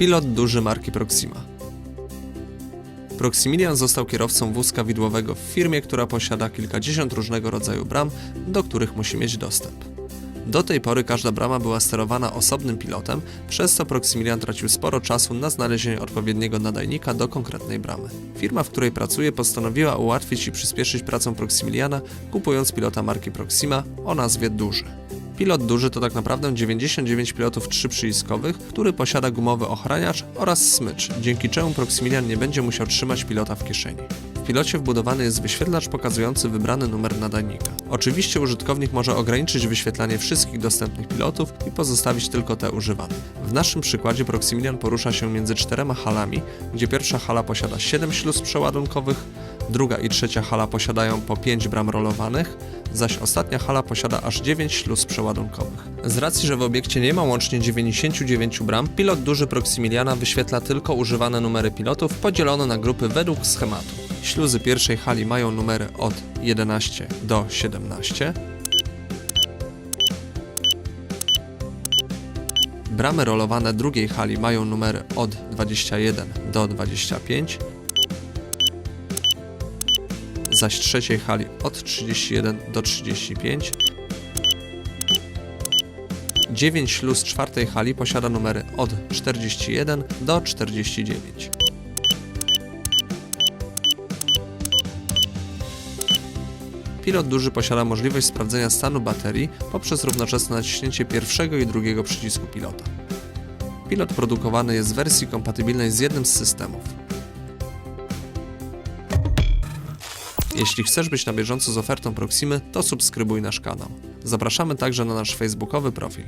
Pilot duży marki Proxima. Proximilian został kierowcą wózka widłowego w firmie, która posiada kilkadziesiąt różnego rodzaju bram, do których musi mieć dostęp. Do tej pory każda brama była sterowana osobnym pilotem, przez co Proximilian tracił sporo czasu na znalezienie odpowiedniego nadajnika do konkretnej bramy. Firma, w której pracuje, postanowiła ułatwić i przyspieszyć pracę Proximiliana, kupując pilota marki Proxima o nazwie Duży. Pilot duży to tak naprawdę 99 pilotów trzyprzyciskowych, który posiada gumowy ochraniacz oraz smycz, dzięki czemu Proximilian nie będzie musiał trzymać pilota w kieszeni. Pilocie wbudowany jest wyświetlacz pokazujący wybrany numer nadajnika. Oczywiście użytkownik może ograniczyć wyświetlanie wszystkich dostępnych pilotów i pozostawić tylko te używane. W naszym przykładzie Proximilian porusza się między czterema halami, gdzie pierwsza hala posiada 7 śluz przeładunkowych, druga i trzecia hala posiadają po 5 bram rolowanych, zaś ostatnia hala posiada aż 9 śluz przeładunkowych. Z racji, że w obiekcie nie ma łącznie 99 bram, pilot duży Proximiliana wyświetla tylko używane numery pilotów podzielone na grupy według schematu. Śluzy pierwszej hali mają numery od 11 do 17. Bramy rolowane drugiej hali mają numery od 21 do 25 zaś trzeciej hali od 31 do 35. 9 śluz czwartej hali posiada numery od 41 do 49. Pilot duży posiada możliwość sprawdzenia stanu baterii poprzez równoczesne naciśnięcie pierwszego i drugiego przycisku pilota. Pilot produkowany jest w wersji kompatybilnej z jednym z systemów. Jeśli chcesz być na bieżąco z ofertą Proximy, to subskrybuj nasz kanał. Zapraszamy także na nasz facebookowy profil.